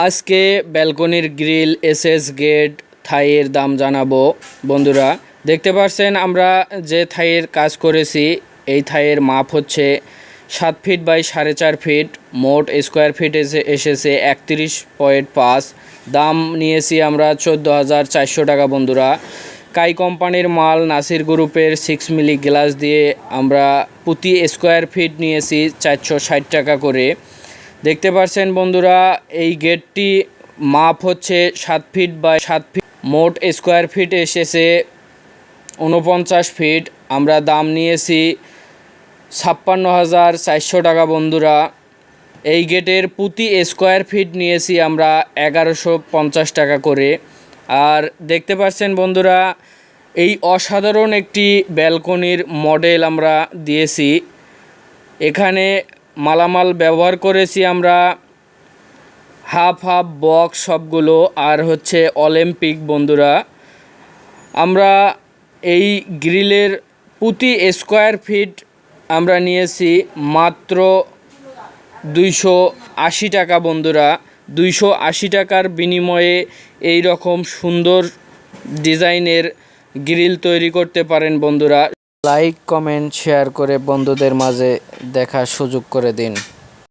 আজকে ব্যালকনির grill, SS gate, থাইয়ের দাম জানাব। বন্ধুরা, দেখতে পাচ্ছেন আমরা যে থাইয়ের কাজ করেছি, এই থাইয়ের মাপ হচ্ছে সাত ফিট বাই সাড়ে চার ফিট, মোট স্কোয়ার ফিট এসে এসেছে একত্রিশ পয়েন্ট পাঁচ। দাম নিয়েছি আমরা চোদ্দ হাজার চারশো টাকা, বন্ধুরা। কাই কোম্পানির মাল নাসির গ্রুপের সিক্স মিলি গ্লাস দিয়ে আমরা প্রতি স্কোয়ার ফিট নিয়েছি চারশো ষাট টাকা করে। দেখতে পাচ্ছেন বন্ধুরা, এই গেটটি মাপ হচ্ছে সাত ফিট বাই সাত ফিট, মোট স্কোয়ার ফিট এসেছে উনপঞ্চাশ ফিট। আমরা দাম নিয়েছি ছাপ্পান্ন হাজার চারশো টাকা বন্ধুরা। এই গেটের প্রতি স্কোয়ার ফিট নিয়েছি আমরা এগারোশো পঞ্চাশ টাকা করে। আর দেখতে পাচ্ছেন বন্ধুরা, এই অসাধারণ একটি ব্যালকনির মডেল আমরা দিয়েছি। এখানে মালামাল ব্যবহার করেছি আমরা। হাফ হাফ বক্স সবগুলো আর হচ্ছে অলিম্পিক বন্ধুরা। আমরা এই গ্রিলের প্রতি স্কোয়ার ফিট আমরা নিয়েছি মাত্র দুইশো আশি টাকা বন্ধুরা। দুইশো আশি টাকার বিনিময়ে এই রকম সুন্দর ডিজাইনের গ্রিল তৈরি করতে পারেন বন্ধুরা। লাইক কমেন্ট শেয়ার করে বন্ধুদের মাঝে দেখার সুযোগ করে দিন।